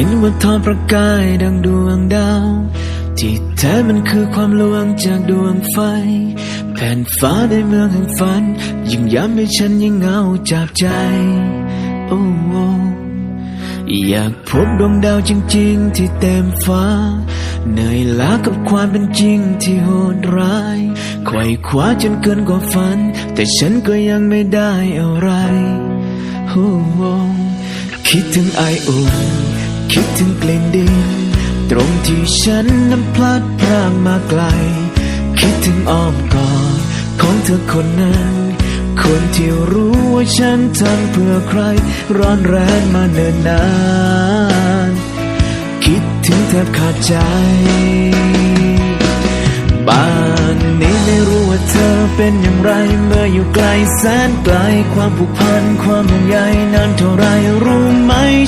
็นว่าทอประกายดังดวงดาว ที่แท้มันคือความลวงจากดวงไฟ แผ่นฟ้าในเมืองแห่งฝัน ยิ่งย้ำให้ฉันยิ่งเหงาจับใจ โอ้โออยากพบดวงดาวจริง ๆ ที่เต็มฟ้า เหนื่อยล้ากับความเป็นจริงที่โหดร้ายไขว่คว้าจนเกินกว่าฝัน แต่ฉันก็ยังไม่ได้อะไรโอ้โอ้คิดถึงไออุ่น คิดถึงกลิ่นดิน ตรงที่ฉันนั้นพลัดพรางมาไกล คิดถึงอ้อมกอดของเธอคนนั้น คนที่รู้ว่าฉันทำเพื่อใคร ร้อนแรงมาเนิ่นนาน คิดถึงแทบขาดใจบ้านนี้ไม่รู้ว่าเธอเป็นอย่างไร เมื่ออยู่ไกลแสนไกลความผูกพันความห่วงใยนานเท่าไรรู้ไหม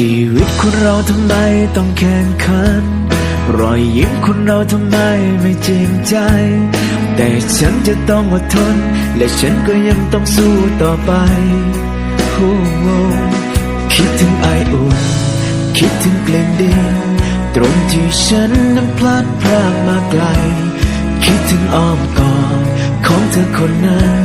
ชีวิตคนเราทำไมต้องแข่งขัน รอยยิ้มคนเราทำไมไม่จริงใจ แต่ฉันจะต้องอดทน และฉันก็ยังต้องสู้ต่อไปโอ้โหคิดถึงไออุ่น คิดถึงกลิ่นดินตรงที่ฉันนั้นพลัดพรากมาไกล คิดถึงอ้อมกอดของเธอคนนั้น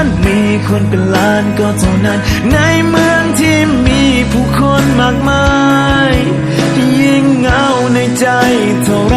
านมีคนเป็นล้านก็เท่านั้น ในเมืองที่มีผู้คนมากมาย ยิ่งเหงาในใจเท่าไร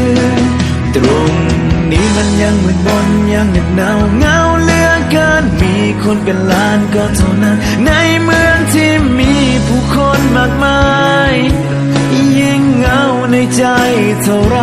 ม ยังมืดมนยังเหน็บหนาวเงาเลือเกิน มีคนเป็นล้านก็เท่านั้น ในเมืองที่มีผู้คนมากมาย ยิ่งเงาในใจเท่าไร